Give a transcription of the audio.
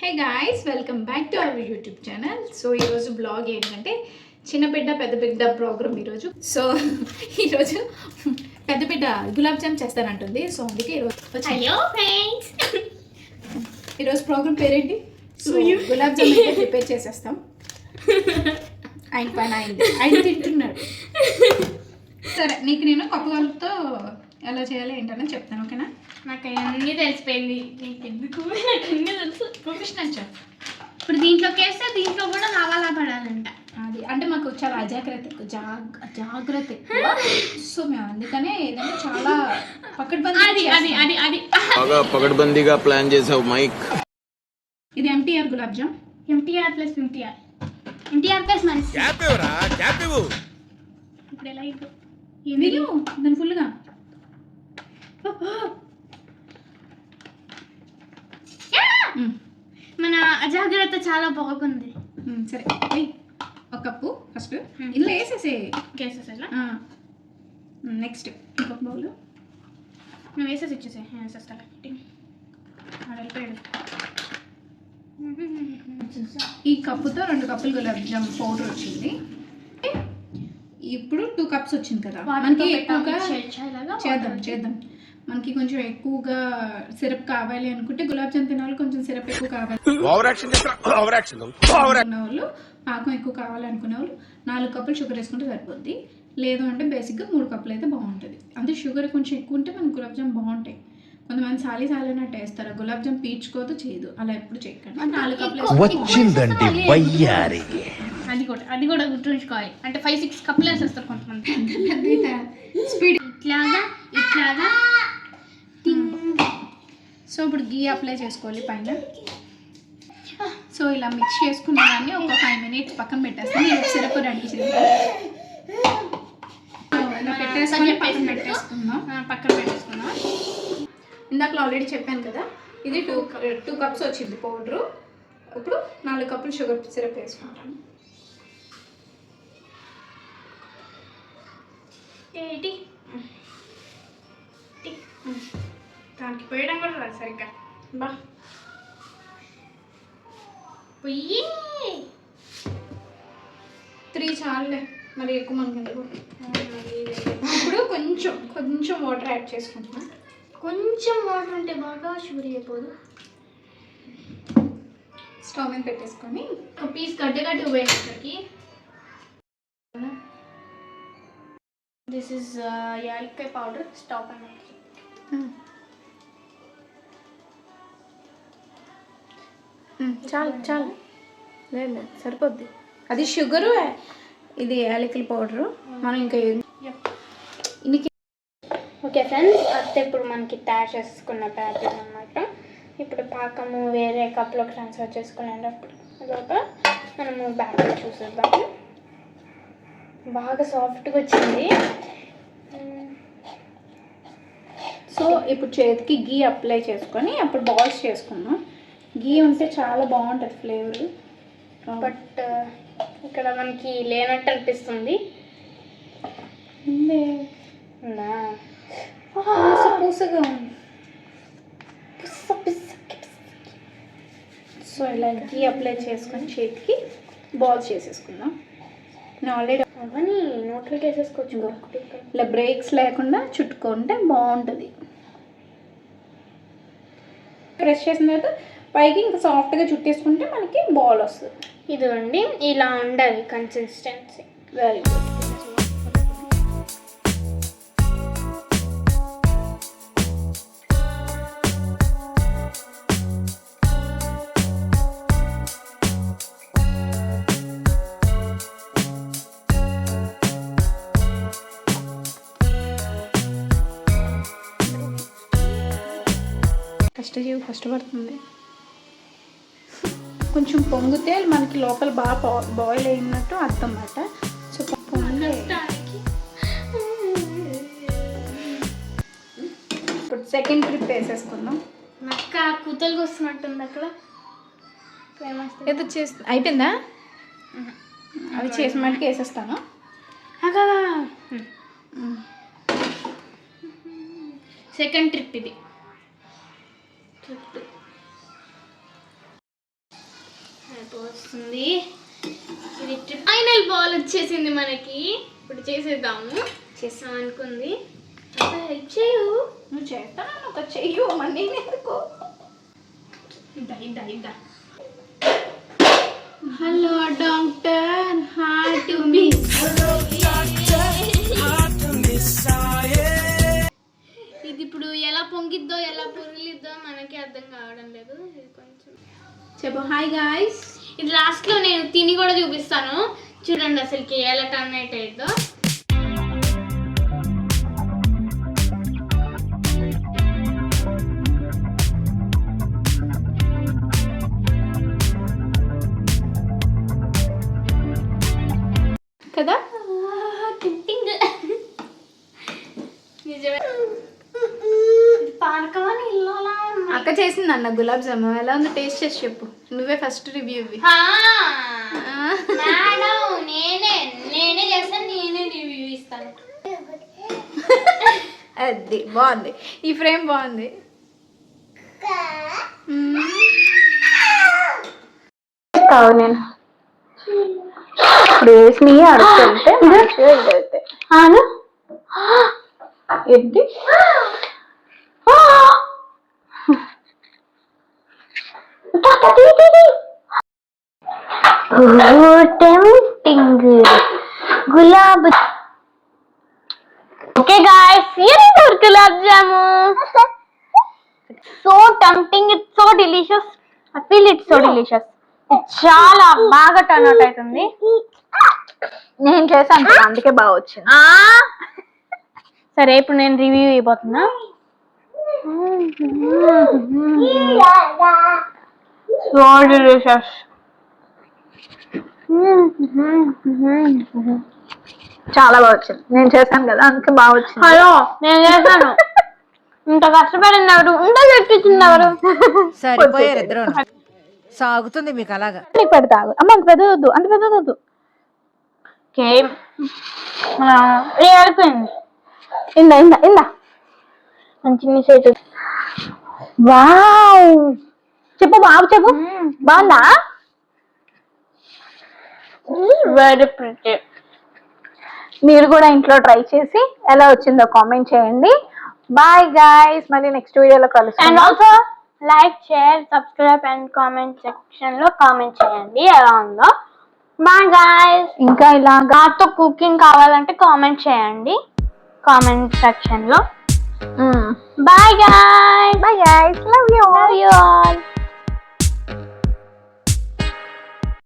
Hey guys welcome back to our YouTube channel so ఈరోజు blog ఏంటంటే చిన్న బిడ్డ పెద్ద బిడ్డ ప్రోగ్రామ్ ఈరోజు సో ఈరోజు పెద్ద బిడ్డ గులాబ్ జామ్ చేస్తానంటుంది. సో అందుకే ఈరోజు వచ్చి- హలో ఫ్రెండ్స్ ఈరోజు ప్రోగ్రామ్ పేరేంటి? సో గులాబ్ జామ్ అయితే ప్రిపేర్ చేసేస్తాం. ఆయన పని అయింది. ఆయన తింటున్నాడు. సరే నీకు నేను కప్పుగాలతో ఎలా చేయాలి ఏంటనే చెప్తాను ఓకేనా? నాకు అన్నీ తెలిసిపోయింది. నీకు ఎందుకు నాకు అన్నీ తెలుసు. చెఫ్ ఇప్పుడు దీంట్లోకి వేస్తే దీంట్లో కూడా రావాలా పడాలంట అది అంటే మాకు చాలా అజాగ్రత్త జాగ్ జాగ్రత్త. ఎక్కువ సో మేము అందుకనే ఏదైనా చాలా పక్కడ్బందీ అది అది అది అది. బాగా పకడ్బందీగా ప్లాన్ చేసావు మైక్. ఇది MTR gulab jam. MTR plus MTR MTR plus ఇవ్వరా? ఇవ్వు. ఇప్పుడు ఎలా ఇవ్వు? మీరు దాని ఫుల్గా. యా! అజాగ్రత్త చాలా బాగుంది. సరే. ఒక కప్పు ఫస్ట్. ఇందులో వేసేసే కేసెస్ ఎలా నెక్స్ట్ ఇంకొక బౌల్ నువ్వు వేసేసి ఇచ్చేసే వేసేస్తా ఈ కప్పుతో రెండు కప్పులు గులాబ్ జామ్ పౌడర్ వచ్చింది. ఇప్పుడు టూ కప్స్ వచ్చింది కదా. మనకి ఎక్కువగా చేద్దాం చేద్దాం. మనకి కొంచెం ఎక్కువగా సిరప్ కావాలి అనుకుంటే గులాబ్ జామ్ తినాలి కొంచెం సిరప్ ఎక్కువ కావాలి. Over action over action over అనుకున్న వాళ్ళు పాకం ఎక్కువ కావాలనుకునే వాళ్ళు నాలుగు కప్పులు షుగర్ వేసుకుంటే సరిపోద్ది. లేదు అంటే బేసిక్గా మూడు కప్పులు అయితే బాగుంటుంది. అంటే షుగర్ కొంచెం ఎక్కువ ఉంటే మనకు గులాబ్ జామ్ బాగుంటాయి. కొంతమంది సాలి సాలినట్టు వేస్తారు. గులాబ్ జామ్ పీచుకోదు చేయదు. అలా ఎప్పుడు చేయకండి. నాలుగు కప్పులు వచ్చిందండి అది కూడా అది కూడా గుర్తుంచుకోవాలి. అంటే ఫైవ్ సిక్స్ కప్పులు వేసేస్తారు కొంతమంది. స్పీడ్ ఇట్లాగా ఇట్లాగా సో ఇప్పుడు గీ అప్లై చేసుకోవాలి పైన. సో ఇలా మిక్స్ చేసుకున్న దాన్ని ఒక ఫైవ్ మినిట్స్ పక్కన పెట్టేస్తాను. నేను సిరప్ రెడీ ఇలా పెట్టేసుకొని పక్కన పెట్టేసుకుందాం. పక్కన పెట్టేసుకున్నాం ఇందాక ఆల్రెడీ చెప్పాను కదా ఇది టూ టూ కప్స్ వచ్చింది పౌడరు ఇప్పుడు నాలుగు కప్పులు షుగర్ సిరప్ వేసుకుంటాను. ఏంటి? టి. దానికి పోయడం కూడా రాదు సరిగ్గా. బా. పొయ్యి త్రీ చాలులే. మరి ఎక్కువ మనకి ఎందుకు? ఇప్పుడు కొంచెం కొంచెం వాటర్ యాడ్ చేసుకుంటున్నాం. కొంచెం వాటర్ ఉంటే బాగా షుగర్ అయిపోదు. స్టవ్ మీద పెట్టేసుకొని. ఒక పీస్ గడ్డ గడ్డ పోయేసరికి దిస్ ఇస్ యాలక్కాయ పౌడర్ స్టాప్ అండ్ చాలు చాలు. లేదు లేదు సరిపోద్ది. అది షుగరు ఇది యాలకుల పౌడరు. మనం ఇంకా ఇన్ని ఓకే ఫ్రెండ్స్ అత్త ఇప్పుడు మనకి తయారు చేసుకున్న ప్యాకెట్ అనమాట ఇప్పుడు పాకము వేరే కప్లోకి ట్రాన్స్ఫర్ చేసుకునేటప్పుడు లోపల మనము బ్యాటర్ చూసేద్దాము. బాగా సాఫ్ట్గా వచ్చింది. సో ఇప్పుడు చేతికి గీ అప్లై చేసుకొని అప్పుడు బాల్స్ చేసుకున్నాం గీ ఉంటే చాలా బాగుంటుంది ఫ్లేవర్ బట్ ఇక్కడ మనకి లేనట్టు అనిపిస్తుంది. ఉందా. పూస పూసగా ఉంది. పిస్స పిస్స సో ఇలా గీ అప్లై చేసుకొని చేతికి బాల్స్ చేసేసుకుందాం. నేను ఆల్రెడీ అవన్నీ నోట్లోకి వేసేసుకోవచ్చు ఇలా బ్రేక్స్ లేకుండా చుట్టుకుంటే బాగుంటుంది. ప్రెస్ చేసిన తర్వాత పైకి ఇంకా సాఫ్ట్గా చుట్టేసుకుంటే మనకి బాల్ వస్తుంది. ఇదిగోండి ఇలా ఉండాలి కన్సిస్టెన్సీ వెరీ గుడ్ కష్టజీవి కష్టపడుతుంది. కొంచెం పొంగితే మనకి లోపల బాగా బాయిల్ అయినట్టు అర్థం అన్నమాట సో పొంగి ఇప్పుడు సెకండ్ ట్రిప్ వేసేసుకుందాం. నక్క కూతలు వస్తున్నట్టుంది అక్కడ. ఏదో చేసి అయిపోయిందా? అవి చేసిన మటుకు వేసేస్తాను. సెకండ్ ట్రిప్ ఇది. ట్రిప్ వస్తుంది ఇది ఫైనల్ బాల్ వచ్చేసింది మనకి. ఇప్పుడు చేసేద్దాము. చేస్తాం అనుకుంది. హెల్ప్ చేయు. నువ్వు చేస్తాను ఒక చెయ్యు నేను ఎందుకు hello doctor heart to miss ఇది ఇప్పుడు ఎలా పొంగిద్దో ఎలా పొరిలిద్దో మనకి అర్థం కావడం లేదు. ఇది కొంచెం చెప్పు. హాయ్ గాయ్స్ ఇది లాస్ట్లో నేను తిని కూడా చూపిస్తాను. చూడండి అసలుకి ఎలా టర్న్ కదా? పానకమా నీళ్ళలా ఉన్నాయి. అక్క చేసింది అన్న గులాబ్ జాము ఎలా ఉందో? టేస్ట్ చేసి చెప్పు. నువ్వే ఫస్ట్ రివ్యూ మేడం నేనే నేనే చేస్తాను నేనే రివ్యూ ఇస్తాను. అది బాగుంది. ఈ ఫ్రేమ్ బాగుంది. కావు నేను. ఇప్పుడు వేసి అడుగుతుంటే మంచిగా ఏంటి tempting gulab okay guys our gulab jamun so tempting it's so delicious I feel it's so delicious చాలా బాగా టర్న్ అవుట్ అవుతుంది. నేను చేశాను అందుకే బాగా వచ్చింది? సరే ఇప్పుడు నేను రివ్యూ ఇవ్వబోతున్నా. సో డెలిషియస్ చాలా బాగా వచ్చింది. నేను చేశాను కదా అందుకే బాగా వచ్చింది. హలో నేను చేశాను. ఇంత కష్టపడింది ఎవరు? ఇంత చెట్టించింది ఎవరు? సరిపోయారు ఇద్దరు. సాగుతుంది మీకు అలాగా. పెడతాగు అమ్మ అంత పెద్ద వద్దు అంత పెద్ద వద్దు. ఓకే అయిపోయింది? ఇందా ఇందా ఇందా. మంచి మిస్ అవుతుంది వావ్! చెప్పు బాబు చెప్పు. బాగుందా? వెరీ ప్రిటీ మీరు కూడా ఇంట్లో ట్రై చేసి ఎలా వచ్చిందో కామెంట్ చేయండి. బాయ్ గాయ్స్ మళ్ళీ నెక్స్ట్ వీడియోలో అండ్ కలుస్తాను also like share subscribe and comment సెక్షన్లో కామెంట్ చేయండి. ఎలా ఉందో. బాయ్ గాయస్ ఇంకా ఇలా నాతో కుకింగ్ కావాలంటే కామెంట్ చేయండి. కామెంట్ సెక్షన్లో. Bye guys bye guys love you love you all